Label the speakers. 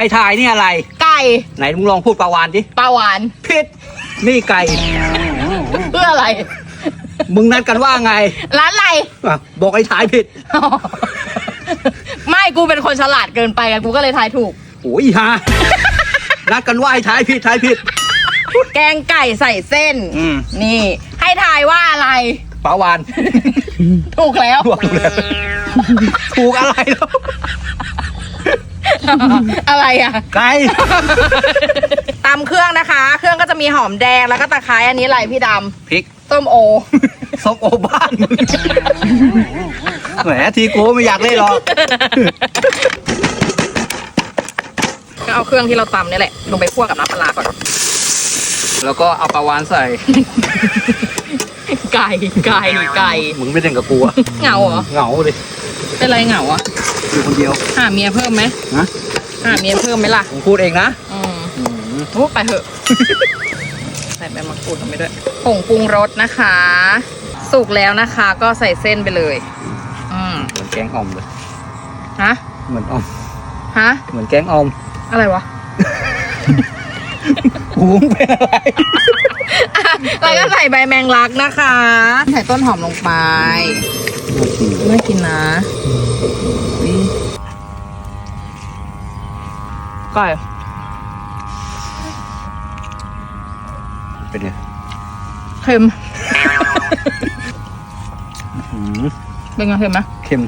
Speaker 1: ให้ทายนี่อะไร
Speaker 2: ไก่
Speaker 1: ไหนมึงลองพูดปลาวานดิ
Speaker 2: ปลาหวาน
Speaker 1: ผิดนี่ไก่
Speaker 2: เพื่ออะไร
Speaker 1: มึงนัดกันว่าไง
Speaker 2: ร้านอะไร
Speaker 1: อะบอกให้ทายผิด
Speaker 2: ไม่กูเป็นคนฉลาดเกินไปอะกูก็เลยทายถูก
Speaker 1: โอ้ยฮานัดกันว่าให้ทายผิดทายผิด
Speaker 2: แกงไก่ใส่เส้น
Speaker 1: อืม
Speaker 2: นี่ ให้ทายว่าอะไร
Speaker 1: ปลาวาน
Speaker 2: ถูกแล้ว
Speaker 1: ถูกเลยถูกอะไรแล้ว
Speaker 2: อะไรอะ
Speaker 1: ไก่
Speaker 2: ตำเครื่องนะคะ เครื่องก็จะมีหอมแดงแล้วก็ตะไคร้อันนี้อะไรพี่ด
Speaker 1: พริกำ
Speaker 2: ต้มโอ
Speaker 1: ส้มโอบ้านมึงแหมทีกูไม่อยากเล่นหรอก
Speaker 2: ก็เอาเครื่องที่เราตำนี่แหละ ลงไปคั่วกับน้ำปลาร้าก่อน
Speaker 1: แล้วก็เอาปลาวานใส่
Speaker 2: ไก่ไก่ไก่
Speaker 1: มึงไม่เล่นกับกูอะ
Speaker 2: เหงาเหรอ
Speaker 1: เหงาเลย
Speaker 2: เป็นไรเหงาอะ
Speaker 1: อยู่คนเดียว
Speaker 2: หาเมียเพิ่มไหม
Speaker 1: ฮะ
Speaker 2: หาเมียเพิ่มไหมล่ะ
Speaker 1: มึงพูดเองนะ
Speaker 2: อืมโอ้ไปเถอะ ใส่ใบมะกรูดลงไปด้วยผงปรุงรสนะคะ สุกแล้วนะคะ ก็ใส่เส้นไปเลย อืม
Speaker 1: เหมือนแกงอ่อมเลย
Speaker 2: ฮะ
Speaker 1: เหมือนอ่อม
Speaker 2: ฮะ
Speaker 1: เหมือนแกงอ่อม
Speaker 2: อะไรวะ
Speaker 1: กูมึงเป็นอะไร
Speaker 2: แล้วก็ใส่ใบแมงลักนะคะ ใส่ต้นหอมลงไปน่ากินนะอุ๊ยไก่
Speaker 1: เป็นไง
Speaker 2: เค็ม
Speaker 1: หืม
Speaker 2: เป็นไงเค็มไหม
Speaker 1: เค็ม